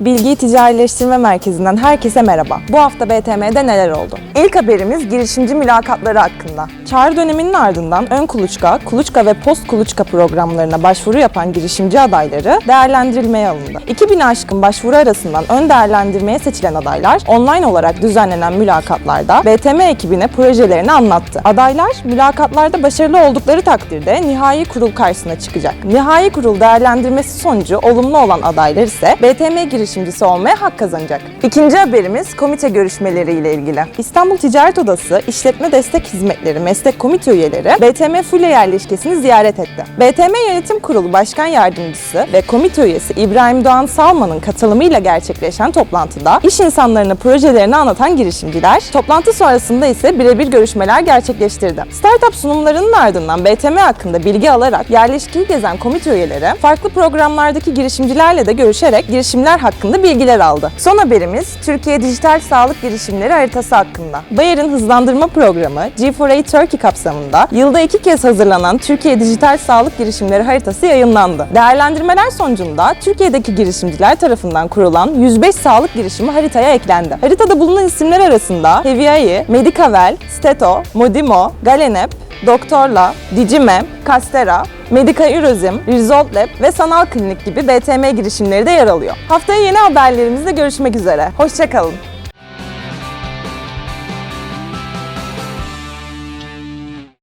Bilgiyi Ticarileştirme Merkezi'nden herkese merhaba. Bu hafta BTM'de neler oldu? İlk haberimiz girişimci mülakatları hakkında. Çağrı döneminin ardından ön kuluçka, kuluçka ve post kuluçka programlarına başvuru yapan girişimci adayları değerlendirilmeye alındı. 2000 aşkın başvuru arasından ön değerlendirmeye seçilen adaylar online olarak düzenlenen mülakatlarda BTM ekibine projelerini anlattı. Adaylar mülakatlarda başarılı oldukları takdirde nihai kurul karşısına çıkacak. Nihai kurul değerlendirmesi sonucu olumlu olan adaylar ise BTM girişimcisi olmaya hak kazanacak. İkinci haberimiz komite görüşmeleri ile ilgili. İstanbul Ticaret Odası İşletme Destek Hizmetleri Meslek Komite üyeleri BTM Fulya yerleşkesini ziyaret etti. BTM Yönetim Kurulu Başkan Yardımcısı ve komite üyesi İbrahim Doğan Salman'ın katılımıyla gerçekleşen toplantıda iş insanlarına projelerini anlatan girişimciler, toplantı sonrasında ise birebir görüşmeler gerçekleştirdi. Startup sunumlarının ardından BTM hakkında bilgi alarak yerleşkeyi gezen komite üyeleri farklı programlardaki girişimcilerle de görüşerek girişimler hakkında bilgiler aldı. Son haberimiz Türkiye Dijital Sağlık Girişimleri haritası hakkında. Bayer'in hızlandırma programı G4A Turkey kapsamında yılda iki kez hazırlanan Türkiye Dijital Sağlık Girişimleri haritası yayınlandı. Değerlendirmeler sonucunda Türkiye'deki girişimciler tarafından kurulan 105 sağlık girişimi haritaya eklendi. Haritada bulunan isimler arasında Heviai, Medicavel, Steto, Modimo, Galenep, Doktorla, Digimem, Castera, Medica Ürozim, Result Lab ve Sanal Klinik gibi BTM girişimleri de yer alıyor. Haftaya yeni haberlerimizle görüşmek üzere. Hoşçakalın.